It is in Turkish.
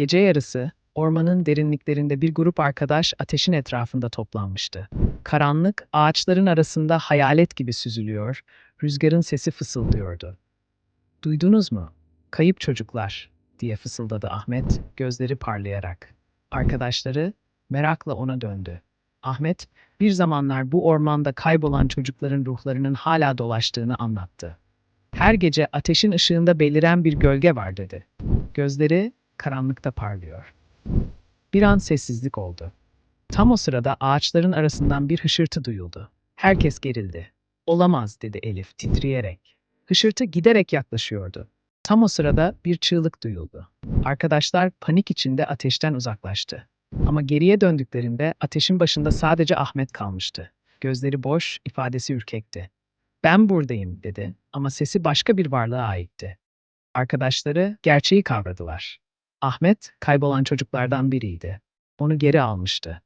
Gece yarısı ormanın derinliklerinde bir grup arkadaş ateşin etrafında toplanmıştı. Karanlık ağaçların arasında hayalet gibi süzülüyor, rüzgarın sesi fısıldıyordu. Duydunuz mu? Kayıp çocuklar diye fısıldadı Ahmet gözleri parlayarak. Arkadaşları merakla ona döndü. Ahmet bir zamanlar bu ormanda kaybolan çocukların ruhlarının hala dolaştığını anlattı. Her gece ateşin ışığında beliren bir gölge var dedi. Gözleri karanlıkta parlıyor. Bir an sessizlik oldu. Tam o sırada ağaçların arasından bir hışırtı duyuldu. Herkes gerildi. Olamaz dedi Elif titreyerek. Hışırtı giderek yaklaşıyordu. Tam o sırada bir çığlık duyuldu. Arkadaşlar panik içinde ateşten uzaklaştı. Ama geriye döndüklerinde ateşin başında sadece Ahmet kalmıştı. Gözleri boş, ifadesi ürkekti. Ben buradayım dedi ama sesi başka bir varlığa aitti. Arkadaşları gerçeği kavradılar. Ahmet kaybolan çocuklardan biriydi. Onu geri almıştı.